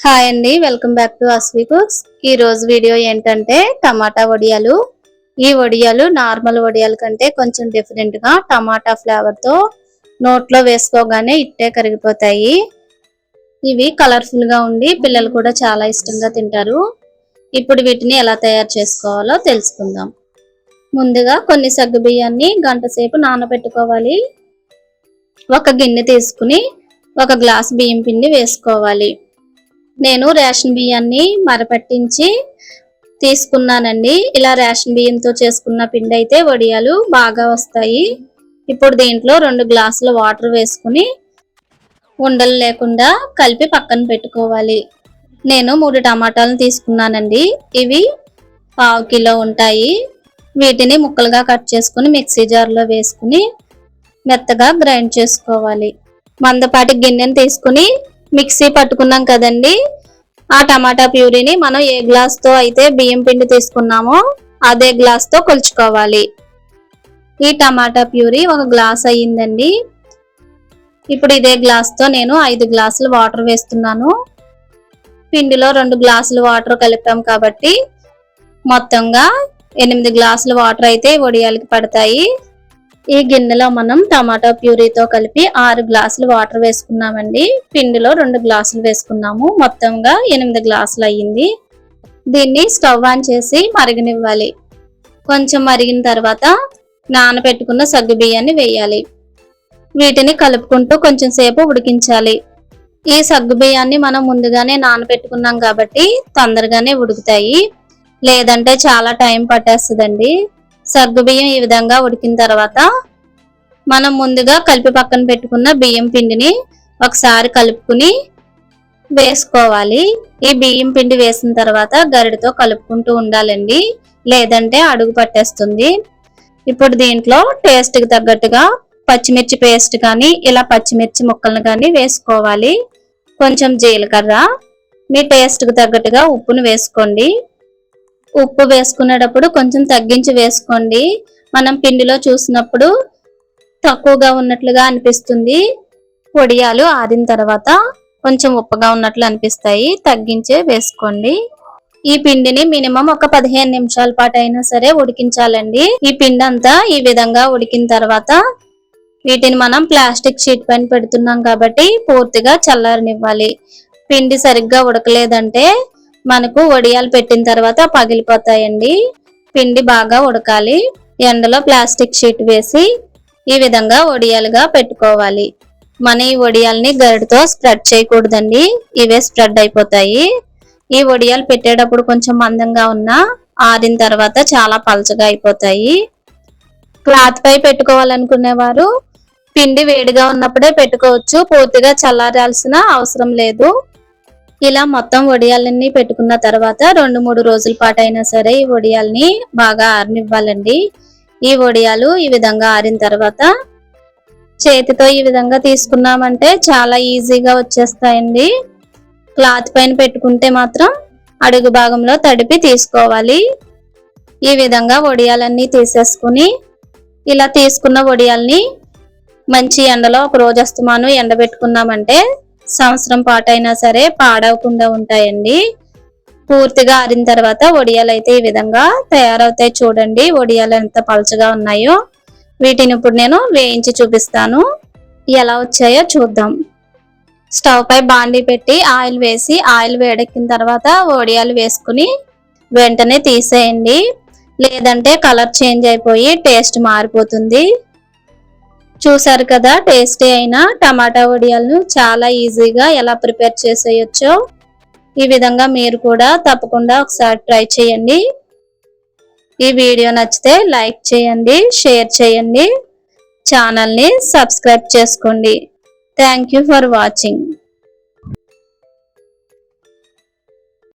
Hi అండి welcome back to Asvi cooks. ఈరోజు video ఏంటంటే టమాటా వడియాలు. ఈ వడియాలు నార్మల్ వడియాల కంటే కొంచెం డిఫరెంట్గా టమాటా ఫ్లేవర్తో నోట్లో వేసుకోగానే ఇట్టే కరిగిపోతాయి. ఇవి కలర్ఫుల్గా ఉండి పిల్లలు కూడా చాలా ఇష్టంగా తింటారు. ఇప్పుడు వీటిని ఎలా తయారు చేసుకోవాలో తెలుసుకుందాం. ముందుగా కొన్ని సగ్గు బియ్యాన్ని గంట సేపు నానబెట్టుకోవాలి. ఒక గిన్నె తీసుకుని ఒక గ్లాస్ బియ్యం పిండి వేసుకోవాలి. నేను రేషన్ బియ్యాన్ని మరపట్టించి తీసుకున్నానండి. ఇలా రేషన్ బియ్యంతో చేసుకున్న పిండి అయితే వడియాలు బాగా వస్తాయి. ఇప్పుడు దీంట్లో రెండు గ్లాసుల వాటర్ వేసుకుని ఉండలు లేకుండా కలిపి పక్కన పెట్టుకోవాలి. నేను మూడు టమాటాలను తీసుకున్నానండి. ఇవి పావు కిలో ఉంటాయి. వీటిని ముక్కలుగా కట్ చేసుకుని మిక్సీ జార్లో వేసుకుని మెత్తగా గ్రైండ్ చేసుకోవాలి. మందపాటి గిన్నెను తీసుకుని మిక్సీ పట్టుకున్నాం కదండి. ఆ టమాటా ప్యూరీని మనం ఏ గ్లాస్తో అయితే బియ్యం పిండి తీసుకున్నామో అదే గ్లాస్తో కొలుచుకోవాలి. ఈ టమాటా ప్యూరీ ఒక గ్లాస్ అయ్యిందండి. ఇప్పుడు ఇదే గ్లాస్తో నేను ఐదు గ్లాసులు వాటర్ వేస్తున్నాను. పిండిలో రెండు గ్లాసులు వాటర్ కలిపాం కాబట్టి మొత్తంగా ఎనిమిది గ్లాసులు వాటర్ అయితే వడియాలకి పడతాయి. ఈ గిన్నెలో మనం టమాటా ప్యూరీతో కలిపి ఆరు గ్లాసులు వాటర్ వేసుకున్నామండి. పిండిలో రెండు గ్లాసులు వేసుకున్నాము. మొత్తంగా ఎనిమిది గ్లాసులు అయ్యింది. దీన్ని స్టవ్ ఆన్ చేసి మరగనివ్వాలి. కొంచెం మరిగిన తర్వాత నానబెట్టుకున్న సగ్గు బియ్యాన్ని వేయాలి. వీటిని కలుపుకుంటూ కొంచెం సేపు ఉడికించాలి. ఈ సగ్గు బియ్యాన్ని మనం ముందుగానే నానబెట్టుకున్నాం కాబట్టి తొందరగానే ఉడుకుతాయి. లేదంటే చాలా టైం పట్టేస్తుందండి. సగ్గుబియ్యం ఈ విధంగా ఉడికిన తర్వాత మనం ముందుగా కలిపి పక్కన పెట్టుకున్న బియ్యం పిండిని ఒకసారి కలుపుకుని వేసుకోవాలి. ఈ బియ్యం పిండి వేసిన తర్వాత గరిడితో కలుపుకుంటూ ఉండాలండి. లేదంటే అడుగు పట్టేస్తుంది. ఇప్పుడు దీంట్లో టేస్ట్కి తగ్గట్టుగా పచ్చిమిర్చి పేస్ట్ కానీ ఇలా పచ్చిమిర్చి ముక్కలను కానీ వేసుకోవాలి. కొంచెం జీలకర్ర. మీ టేస్ట్కి తగ్గట్టుగా ఉప్పును వేసుకోండి. ఉప్పు వేసుకునేటప్పుడు కొంచెం తగ్గించి వేసుకోండి. మనం పిండిలో చూసినప్పుడు తక్కువగా ఉన్నట్లుగా అనిపిస్తుంది. పొడియాలు ఆరిన తర్వాత కొంచెం ఉప్పుగా ఉన్నట్లు అనిపిస్తాయి. తగ్గించే వేసుకోండి. ఈ పిండిని మినిమం ఒక పదిహేను నిమిషాల పాటు అయినా సరే ఉడికించాలండి. ఈ పిండి అంతా ఈ విధంగా ఉడికిన తర్వాత వీటిని మనం ప్లాస్టిక్ షీట్ పైన పెడుతున్నాం కాబట్టి పూర్తిగా చల్లారనివ్వాలి. పిండి సరిగ్గా ఉడకలేదంటే మనకు వడియాలు పెట్టిన తర్వాత పగిలిపోతాయండి. పిండి బాగా ఉడకాలి. ఎండలో ప్లాస్టిక్ షీట్ వేసి ఈ విధంగా వడియాలుగా పెట్టుకోవాలి. మన ఈ వడియాల్ని గరిటతో స్ప్రెడ్ చేయకూడదండి. ఇవే స్ప్రెడ్ అయిపోతాయి. ఈ వడియాలు పెట్టేటప్పుడు కొంచెం మందంగా ఉన్నా ఆరిన తర్వాత చాలా పలచగా అయిపోతాయి. క్లాత్ పై పెట్టుకోవాలనుకునేవారు. పిండి వేడిగా ఉన్నప్పుడే పెట్టుకోవచ్చు. పూర్తిగా చల్లారాల్సిన అవసరం లేదు. ఇలా మొత్తం వడియాలన్నీ పెట్టుకున్న తర్వాత రెండు మూడు రోజుల పాటు అయినా సరే ఈ వడియాల్ని బాగా ఆరనివ్వాలండి. ఈ వడియాలు ఈ విధంగా ఆరిన తర్వాత చేతితో ఈ విధంగా తీసుకున్నామంటే చాలా ఈజీగా వచ్చేస్తాయండి. క్లాత్ పైన పెట్టుకుంటే మాత్రం అడుగు భాగంలో తడిపి తీసుకోవాలి. ఈ విధంగా వడియాలన్నీ తీసేసుకుని ఇలా తీసుకున్న వడియాల్ని మంచి ఎండలో ఒక రోజు అస్తమాను ఎండబెట్టుకున్నామంటే సంవత్సరం పాటైనా సరే పాడవకుండా ఉంటాయండి. పూర్తిగా ఆరిన తర్వాత వడియాలు అయితే ఈ విధంగా తయారవుతాయి చూడండి. వడియాలు ఎంత పలుచగా ఉన్నాయో. వీటిని ఇప్పుడు నేను వేయించి చూపిస్తాను. ఎలా వచ్చాయో చూద్దాం. స్టవ్ పై బాండీ పెట్టి ఆయిల్ వేసి ఆయిల్ వేడెక్కిన తర్వాత వడియాలు వేసుకుని వెంటనే తీసేయండి. లేదంటే కలర్ చేంజ్ అయిపోయి టేస్ట్ మారిపోతుంది. చూసారు కదా టేస్టీ అయిన టమాటా వడియాలను చాలా ఈజీగా ఎలా ప్రిపేర్ చేసేయచ్చో. ఈ విధంగా మీరు కూడా తప్పకుండా ఒకసారి ట్రై చేయండి. ఈ వీడియో నచ్చితే లైక్ చేయండి షేర్ చేయండి ఛానల్ని సబ్స్క్రైబ్ చేసుకోండి. Thank for watching.